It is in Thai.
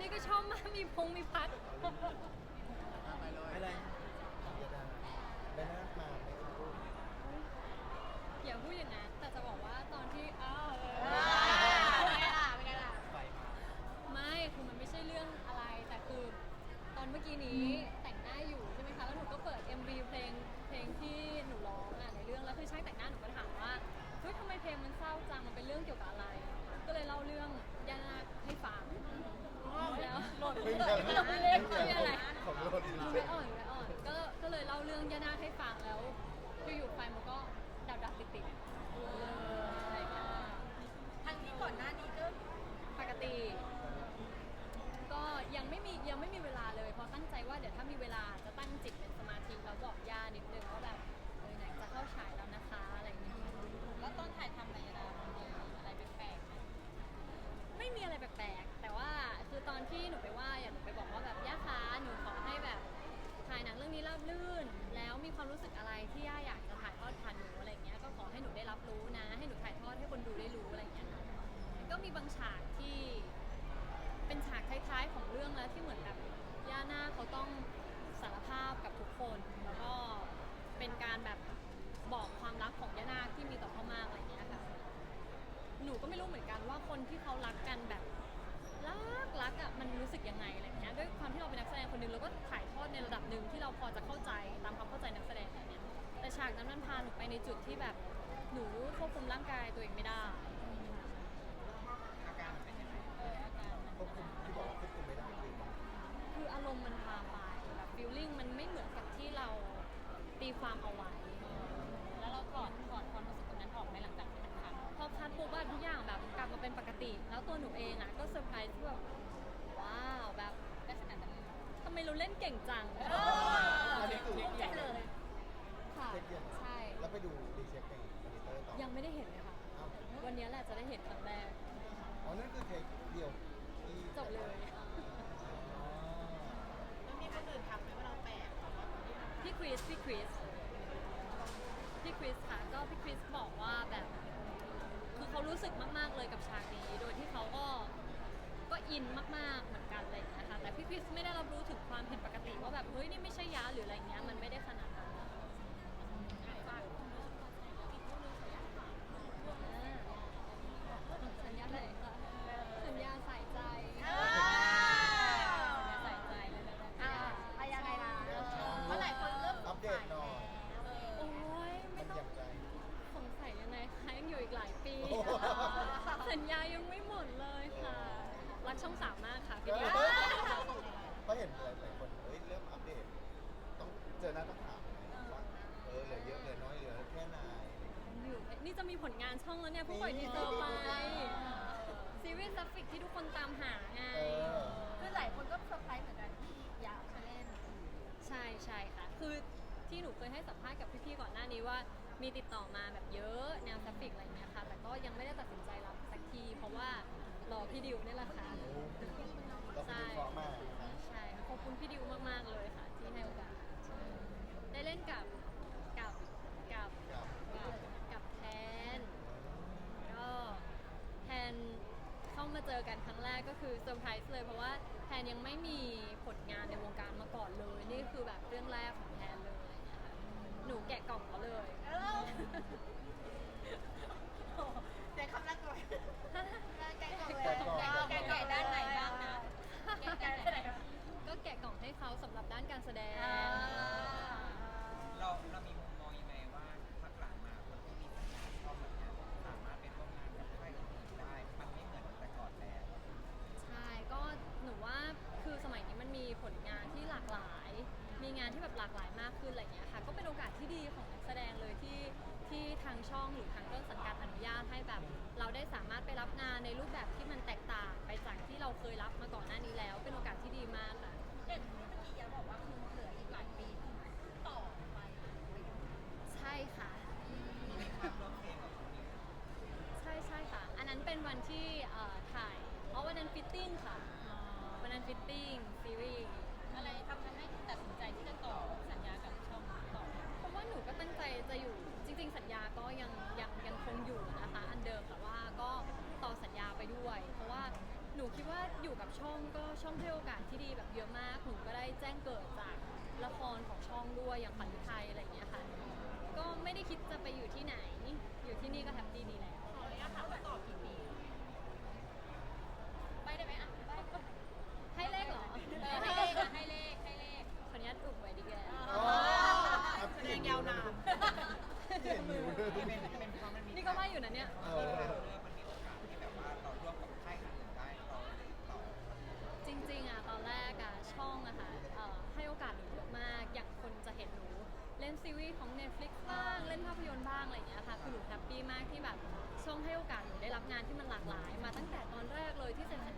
นี่ก็ชอบมากมีพงมีพัด ไปเลยไม่เลยเดี๋ยวนะไม่น่ามาไม่ต้องพูดอย่าพูดอย่างนั้นแต่จะบอกว่า รู้สึกอะไรที่ย่าอยากจะถ่ายทอดผ่านหนูอะไรเงี้ยก็ขอให้หนูได้รับรู้นะ ให้หนูถ่ายทอดให้คนดูได้รู้อะไรเงี้ยค่ะก็มีบางฉากที่เป็นฉากท้ายๆของเรื่องแล้วที่เหมือนแบบากนั้นมันพาหนูไปในจุดที่แบบหนูควบคุมร่างกายตัวเองไม่ได้อาการเป็นยังไงเอออาการมันควบคุมที่บอกว่าควบคุมไม่ได้คือคืออารมณ์มันพาไปแบบฟีลลิ่งมันไม่เหมือนกับที่เราตีความเอาไว้ แล้วเราถอดถอดความรู้สึกตรงนั้นออกไหมหลังจากที่มันทำพอพัดปุ๊บอะทุกอย่างแบบกลับมาเป็นปกติ แล้วตัวหนูเองอะก็เซอร์ไพรส์ที่แบบว้าวแบบได้ขนาดนั้นทำไมเราเล่นเก่งจังอันนี้คือเจ็บเลย ค่ะ เช็คยังใช่ แล้วไปดูรีเช็คในมอนิเตอร์ต่อยังไม่ได้เห็นเลยค่ะ อ้าววันนี้แหละจะได้เห็นครั้งแรก อ๋อนั่นคือเทคเดียวที่จบเลย อ๋อแล้วมีคนอื่นทำไหมว่าเราแปลกหรือว่าคนที่ทำพี่คริส พี่คริส พี่คริสค่ะ ก็พี่คริสบอกว่าแบบ คือเขารู้สึกมาก ๆ เลยกับฉากนี้ โดยที่เขาก็ ก็อินมาก ๆ เหมือนกันอะไรอย่างเลยนะคะ แต่พี่คริสไม่ได้รับรู้ถึงความผิดปกติว่าแบบ เฮ้ย นี่ไม่ใช่ยาหรืออะไรเงี้ย มันไม่ได้ ยังไม่หมดเลยค่ะ รักช่องสามมากค่ะพี่เอดิอวเพราะเห็นหลายๆคนเฮ้ยเริ่มอัปเดต ต้องเจอหน้าต้องถามว่าเออเหลือเยอะเหลือน้อยเหลือแค่ไหนอยู่นี่จะมีผลงานช่องแล้วเนี่ยเพิ่งปล่อยทีเซอร์ไปซีรีส์ซัฟฟิกที่ทุกคนตามหาไงเออคือหลายคนก็เซอร์ไพรส์เหมือนกันที่อยากจะเล่น ใช่ใช่ค่ะ คือที่หนูเคยให้สัมภาษณ์กับพี่ๆก่อนหน้านี้ว่า มีติดต่อมาแบบเยอะแนวซัฟฟิกอะไรเงี้ยค่ะ แต่ก็ยังไม่ได้ตัดสินใจรับ สักทีเพราะว่ารอพี่ดิวนี่แหละค่ะโอ้เราเป็นวิเคราะห์มานะใช่ค่ะขอบคุณพี่ดิวมากๆเลยค่ะ ที่ให้โอกาสใช่ได้เล่นกับกับกับครับกับกับแทนก็แทนเข้ามาเจอกันครั้งแรกก็คือเซอร์ไพรส์เลยเพราะว่าแทนยังไม่มีผลงานในวงการมาก่อนเลย นี่คือแบบเรื่องแรกของแทนเลยอะไรอย่างเงี้ยค่ะหนูแกะกล่องเขาเลย เออเสียงคำรักเลยแกะกล่องเลยแกะแกะด้านไหนบ้างนะแกะแกะด้านไหนบ้าง ก็แกะกล่องให้เขาสำหรับด้านการแสดง อ่า เราเรามีมุมมองยังไงว่าพักหลังมาคนที่มีสัญญาช่องแบบเนี้ยสามารถเป็นร่วมงานกับค่ายอื่นๆได้ มันไม่เหมือนแต่ก่อนแล้ว ใช่ ก็หนูว่าคือสมัยนี้มันมีผลงานที่หลากหลาย มีงานที่แบบหลากหลายมากขึ้นอะไรอย่างเงี้ยค่ะก็เป็นโอกาสที่ดีของนักแสดงเลยที่ที่ทางช่องหรือทางต้นสังกัดอนุญาตให้แบบ เราได้สามารถไปรับงานในรูปแบบที่มันแตกต่างไปจากที่เราเคยรับมาก่อนหน้านี้แล้ว เป็นโอกาสที่ดีมากค่ะเด็กที่เมื่อกี้ยาบอกว่าคือเหลืออีกหลายปีต่อไปใช่ค่ะมีภาพร่วมเพลงกับคนนี้ใช่ใช่ค่ะ อันนั้นเป็นวันที่เอ่อถ่าย เพราะวันนั้นฟิตติ้งค่ะ วันนั้นฟิตติ้ง กับช่องก็ช่องให้โอกาสที่ดีแบบเยอะมากหนูก็ได้แจ้งเกิดจากละครของช่องด้วยอย่างฝันไทยอะไรอย่างเงี้ยค่ะ ก็ไม่ได้คิดจะไปอยู่ที่ไหน อยู่ที่นี่ก็แฮปปี้ดีแล้ว ขออนุญาตถามว่าต ช่องให้โอกาสหนูได้รับงานที่มันหลากหลาย มาตั้งแต่ตอนแรกเลยที่เซ็นสัญ